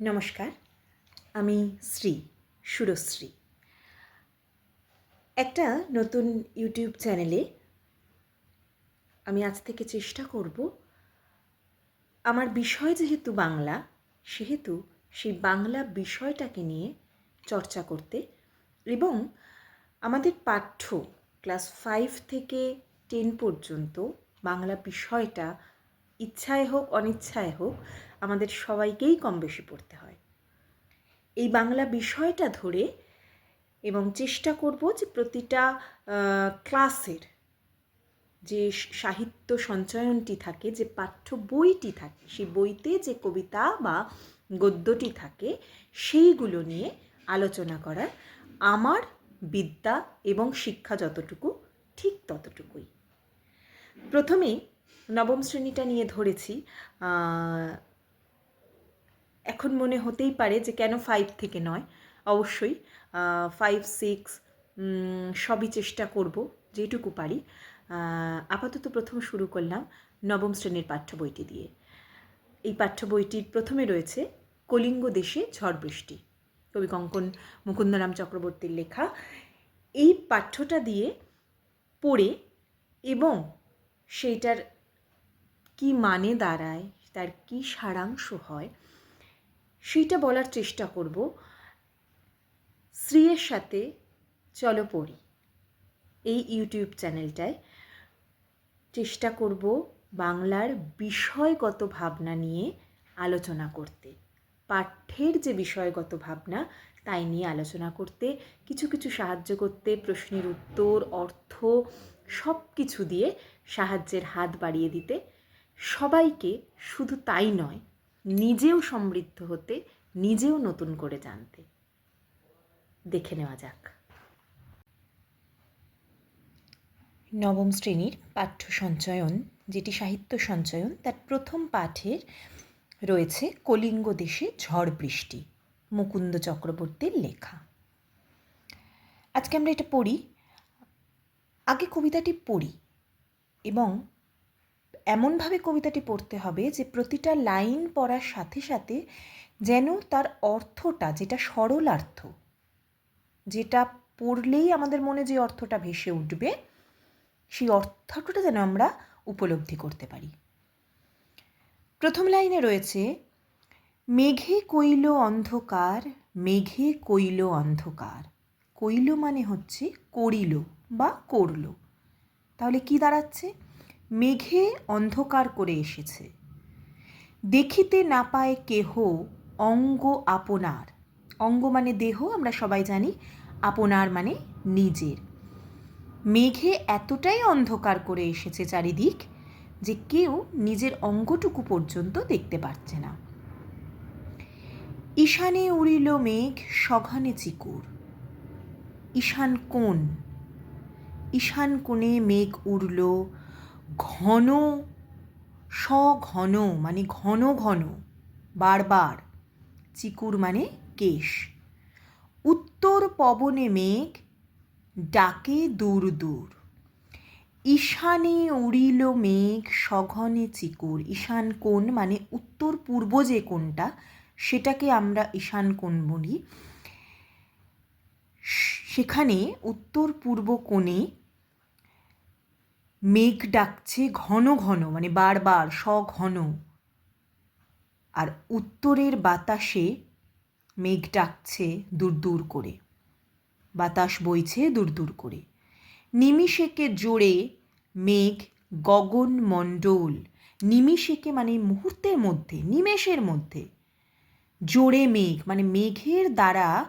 নমস্কার, আমি শ্রী, সুরশ্রী। একটা নতুন ইউটিউব চ্যানেলে আমি আজ থেকে চেষ্টা করব, আমার বিষয় যেহেতু বাংলা, সেহেতু সেই বাংলা বিষয়টাকে নিয়ে চর্চা করতে এবং আমাদের পাঠ্য ক্লাস ফাইভ থেকে টেন পর্যন্ত বাংলা বিষয়টা ইচ্ছায় হোক, অনিচ্ছায় হোক আমাদের সবাইকেই কম বেশি পড়তে হয়। এই বাংলা বিষয়টা ধরে এবং চেষ্টা করব যে প্রতিটা ক্লাসের যে সাহিত্য সঞ্চয়নটি থাকে, যে পাঠ্য বইটি থাকে, সেই বইতে যে কবিতা বা গদ্যটি থাকে, সেইগুলো নিয়ে আলোচনা করার আমার বিদ্যা এবং শিক্ষা যতটুকু, ঠিক ততটুকুই। প্রথমেই নবম শ্রেণীটা নিয়ে ধরেছি এখন মনে হতেই পারে যে কেন ফাইভ থেকে নয়। অবশ্যই ফাইভ সিক্স সবই চেষ্টা করব, যেটুকু পারি। আপাতত প্রথম শুরু করলাম নবম শ্রেণির পাঠ্য বইটি দিয়ে। এই পাঠ্য বইটির প্রথমে রয়েছে কলিঙ্গ দেশে ঝড় বৃষ্টি। কবি কঙ্কন মুকুন্দরাম চক্রবর্তীর লেখা। এই পাঠ্যটা দিয়ে পড়ে এবং সেইটার কি মানে দাঁড়ায়, তার কি সারাংশ হয় সেইটা বলার চেষ্টা করব। শ্রীয়ের সাথে চলো পড়ি। এই ইউটিউব চ্যানেলটায় চেষ্টা করব বাংলার বিষয়গত ভাবনা নিয়ে আলোচনা করতে। পাঠ্যের যে বিষয়গত ভাবনা, তাই নিয়ে আলোচনা করতে, কিছু কিছু সাহায্য করতে, প্রশ্নের উত্তর, অর্থ সব কিছু দিয়ে সাহায্যের হাত বাড়িয়ে দিতে। সবাইকে শুধু তাই নয় নিজেও সমৃদ্ধ হতে, নিজেও নতুন করে জানতে। দেখে নেওয়া যাক। নবম শ্রেণির পাঠ্য সঞ্চয়ন, যেটি সাহিত্য সঞ্চয়ন, তার প্রথম পাঠের রয়েছে কলিঙ্গ দেশে ঝড় বৃষ্টি, মুকুন্দ চক্রবর্তীর লেখা। আজকে আমরা এটা পড়ি, আগে কবিতাটি পড়ি এবং এমনভাবে কবিতাটি পড়তে হবে যে প্রতিটা লাইন পড়ার সাথে সাথে যেন তার অর্থটা, যেটা সরলার্থ, যেটা পড়লেই আমাদের মনে যে অর্থটা ভেসে উঠবে, সেই অর্থটা যেন আমরা উপলব্ধি করতে পারি। প্রথম লাইনে রয়েছে, মেঘে কইল অন্ধকার, মেঘে কইল অন্ধকার। কইল মানে হচ্ছে করিল বা করল। তাহলে কি দাঁড়াচ্ছে? মেঘে অন্ধকার করে এসেছে। দেখিতে না পায় কেহ অঙ্গ আপনার। অঙ্গ মানে দেহ, আমরা সবাই জানি। আপনার মানে নিজের। মেঘে এতটাই অন্ধকার করে এসেছে চারিদিক যে কেউ নিজের অঙ্গটুকু পর্যন্ত দেখতে পাচ্ছে না। ঈশানে উড়িল মেঘ, সঘনে চিকুর। ঈশান কোণ। ঈশান কোণে মেঘ উড়ল ঘন সঘন মানে ঘন ঘন, বারবার। চিকুর মানে কেশ। উত্তর পবনে মেঘ, ডাকে দূর দূর। ঈশানে উড়িল মেঘ সঘনে চিকুর। ঈশান কোণ মানে উত্তর পূর্ব যে কোণটা, সেটাকে আমরা ঈশান কোণ বলি। সেখানে উত্তর পূর্ব কোণে মেঘ ডাকছে ঘন ঘন মানে বারবার সঘন আর উত্তরের বাতাসে মেঘ ডাকছে দূর দূর করে। বাতাস বইছে দূর দূর করে। নিমিষেকে জোরে মেঘ গগন মণ্ডল। নিমিষেকে মানে মুহূর্তের মধ্যে, নিমেষের মধ্যে জোরে মেঘ মানে মেঘের দ্বারা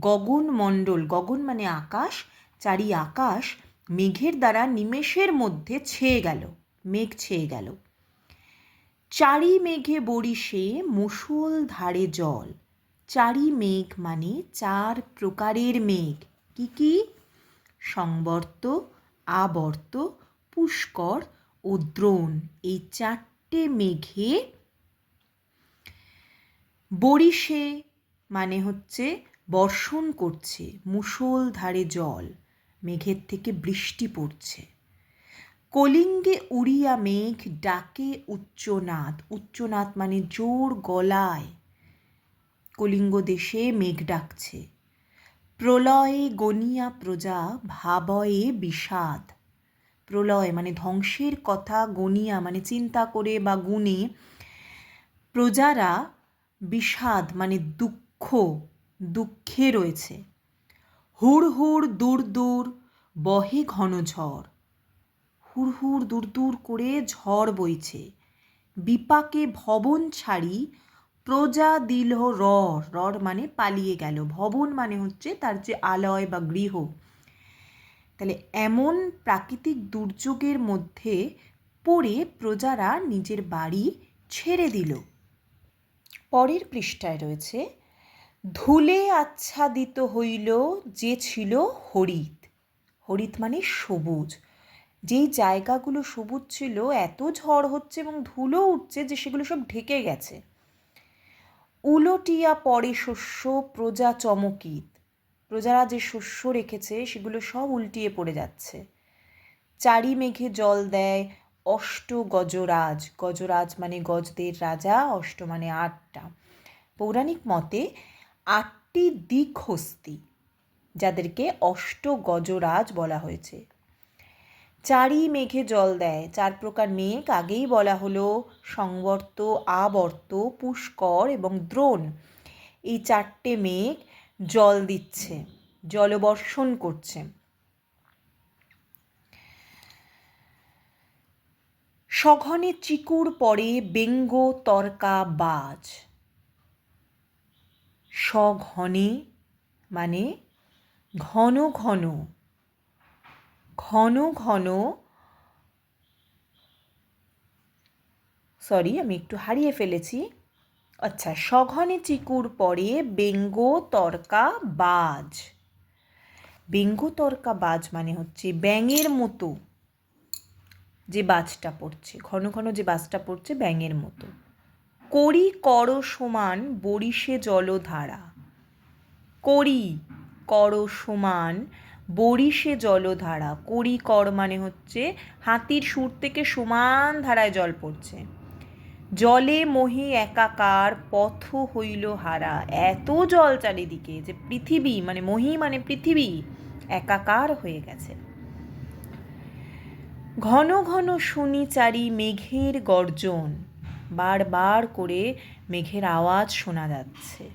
গগন মণ্ডল, গগন মানে আকাশ, চারি আকাশ মেঘের দ্বারা নিমেষের মধ্যে ছেয়ে গেল, মেঘ ছেয়ে গেল। চারি মেঘে বরিশে মুসুল ধারে জল। চারি মেঘ মানে চার প্রকারের মেঘ। কি কি? সংবর্ত, আবর্ত, পুষ্কর ও দ্রোণ। এই চারটে মেঘে বরিশে মানে হচ্ছে বর্ষণ করছে, মুষল ধারে জল। মেঘের থেকে বৃষ্টি পড়ছে। কলিঙ্গে উড়িয়া মেঘ ডাকে উচ্চনাথ উচ্চনাথ মানে জোর গলায়। কলিঙ্গ দেশে মেঘ ডাকছে। প্রলয়ে গনিয়া প্রজা, ভাবয়ে বিষাদ। প্রলয় মানে ধ্বংসের কথা, গনিয়া মানে চিন্তা করে বা গুণে। প্রজারা বিষাদ মানে দুঃখ, দুঃখে রয়েছে। হুড় হুড় দূর দূর বহে ঘন ঝড়। হুড় হুড় দূর দূর করে ঝড় বইছে। বিপাকে ভবন ছাড়ি প্রজা দিল রর রর মানে পালিয়ে গেল। ভবন মানে হচ্ছে তার যে আলয় বা গৃহ। তাহলে এমন প্রাকৃতিক দুর্যোগের মধ্যে পড়ে প্রজারা নিজের বাড়ি ছেড়ে দিল। পরের পৃষ্ঠায় রয়েছে ধুলে আচ্ছাদিত হইল যে ছিল হরিত। হরিত মানে সবুজ। যেই জায়গাগুলো সবুজ ছিল, এত ঝড় হচ্ছে এবং ধুলো উঠছে যে সেগুলো সব ঢেকে গেছে। উলটিয়া পরে শস্য, প্রজা চমকিত। প্রজারা যে শস্য রেখেছে, সেগুলো সব উল্টিয়ে পড়ে যাচ্ছে। চারি মেঘে জল দেয় অষ্ট গজরাজ। গজরাজ মানে গজদের রাজা, অষ্ট মানে আটটা। পৌরাণিক মতে আটটি দিক হস্তি যাদেরকে অষ্ট গজরাজ বলা হয়েছে। চারি মেঘে জল দেয়, চার প্রকার মেঘ, আগেই বলা হলো সংবর্ত, আবর্ত, পুষ্কর এবং দ্রোণ। এই চারটে মেঘ জল দিচ্ছে, জলবর্ষণ করছে। সঘনে চিকুর পরে বেঙ্গ তর্কা বাজ সঘনে মানে ঘন ঘন ঘন ঘন সরি আমি একটু হারিয়ে ফেলেছি। আচ্ছা সঘনে চিকুর পরে বেঙ্গ, তর্কা, বাজ। বেঙ্গ, তর্কা, বাজ মানে হচ্ছে ব্যাঙের মতো যে বাজটা পড়ছে, ঘন ঘন যে বাজটা পড়ছে ব্যাঙের মতো। করি কর সমান বরিশে জলধারা। করি কর সমান বরিশে জলধারা। করি কর মানে হচ্ছে হাতির সুর থেকে সমান ধারায় জল পড়ছে। জলে মহি একাকার পথ হইল হারা। এত জল চারিদিকে যে পৃথিবী মানে মহি মানে পৃথিবী একাকার হয়ে গেছে। ঘন ঘন শুনি চারি মেঘের গর্জন। বারবার করে মেঘের আওয়াজ শোনা যাচ্ছে।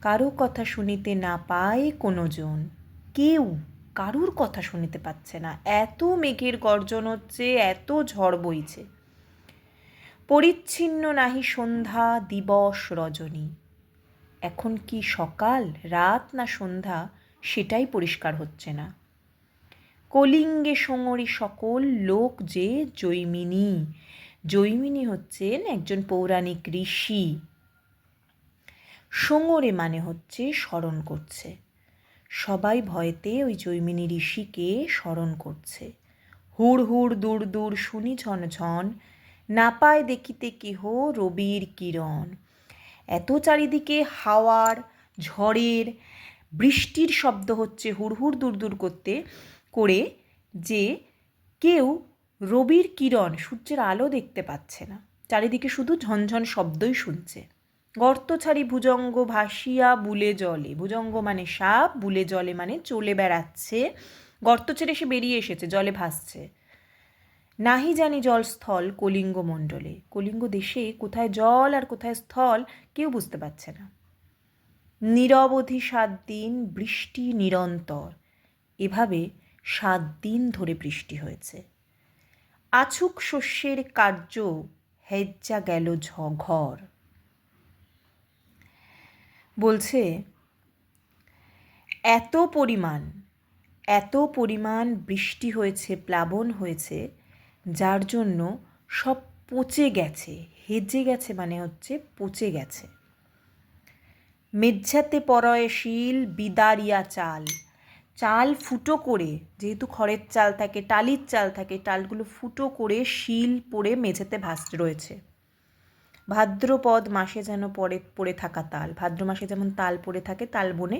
কারও কথা শুনিতে না পায় কোনো জন কেউ কারুর কথা শুনিতে পাচ্ছে না। এত মেঘের গর্জন হচ্ছে, এত ঝড় বইছে। পরিচ্ছিন্ন নাহি সন্ধ্যা, দিবস রজনী। এখন কি সকাল, রাত না সন্ধ্যা, সেটাই পরিষ্কার হচ্ছে না। কলিঙ্গে সোঙরি সকল লোক যে জৈমিনী। জৈমিনী হচ্ছেন একজন পৌরাণিক ঋষি। সোঙরে মানে হচ্ছে স্মরণ করছে। সবাই ভয়েতে ওই জৈমিনী ঋষিকে স্মরণ করছে। হুড় হুড় দূর দূর শুনি ঝন ঝন, না পায় দেখিতে কেহ রবির কিরণ। এত চারিদিকে হাওয়ার, ঝড়ের, বৃষ্টির শব্দ হচ্ছে হুড়হুড় দূর দূর করতে, করে যে কেউ রবির কিরণ সূর্যের আলো দেখতে পাচ্ছে না। চারিদিকে শুধু ঝনঝন শব্দই শুনছে। গর্ত ছাড়ি ভুজঙ্গ ভাসিয়া বুলে জলে। ভুজঙ্গ মানে সাপ, বুলে জলে মানে চলে বেড়াচ্ছে। গর্ত ছেড়ে সে বেরিয়ে এসেছে, জলে ভাসছে। নাহি জানি জলস্থল কলিঙ্গ মণ্ডলে। কলিঙ্গ দেশে কোথায় জল আর কোথায় স্থল কেউ বুঝতে পারছে না। নিরবধি সাত দিন, বৃষ্টি নিরন্তর। এভাবে সাত দিন ধরে বৃষ্টি হয়েছে। আছুক শস্যের কার্য, হেজ্জা গেল ঘর বলছে, এত পরিমাণ এত পরিমাণ বৃষ্টি হয়েছে, প্লাবন হয়েছে, যার জন্য সব পচে গেছে, হেজে গেছে মানে হচ্ছে পচে গেছে। মেঝাতে পরয় শিল, বিদারিয়া চাল চাল ফুটো করে, যেহেতু খড়ের চাল থাকে, টালির চাল থাকে, টালগুলো ফুটো করে শিল পড়ে মেঝেতে ভাস রয়েছে। ভাদ্রপদ মাসে যেন পড়ে পড়ে থাকা তাল, ভাদ্র মাসে যেমন তাল পড়ে থাকে, তাল বনে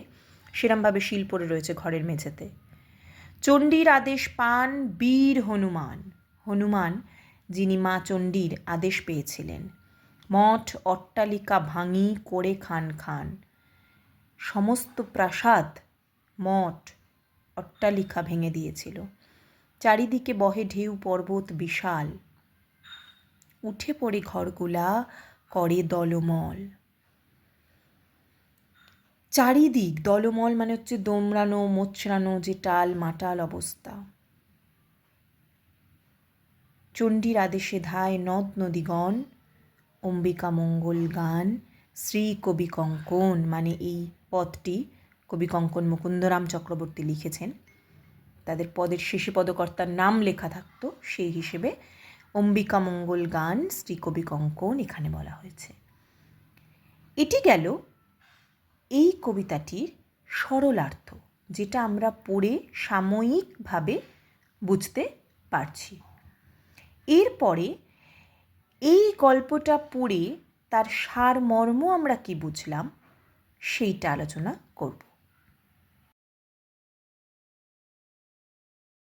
সেরমভাবে শিল পড়ে রয়েছে ঘরের মেঝেতে। চণ্ডীর আদেশ পান বীর হনুমান হনুমান যিনি মা চণ্ডীর আদেশ পেয়েছিলেন। মঠ অট্টালিকা ভাঙি করে খান খান, সমস্ত প্রাসাদ মঠ অট্টালিকা ভেঙে দিয়েছিল। চারিদিকে বহে ঢেউ, পর্বত বিশাল। উঠে পড়ে ঘরগুলা, করে দলমল। চারিদিক দলমল মানে হচ্ছে দোমড়ানো, মোচড়ানো, যে টাল মাটাল অবস্থা। চণ্ডীর আদেশে ধায় নদ নদীগণ, অম্বিকা মঙ্গল গান শ্রী কবি কঙ্কন মানে এই পদটি কবি কঙ্কন মুকুন্দরাম চক্রবর্তী লিখেছেন। তাদের পদের শেষে পদকর্তার নাম লেখা থাকতো, সেই হিসেবে অম্বিকা মঙ্গল গান শ্রী কবি কঙ্কন এখানে বলা হয়েছে। এটি গেল এই কবিতাটির সরলার্থ, যেটা আমরা পড়ে সাময়িকভাবে বুঝতে পারছি। এরপরে এই গল্পটা পড়ে তার সারমর্ম আমরা কি বুঝলাম, সেইটা আলোচনা করব।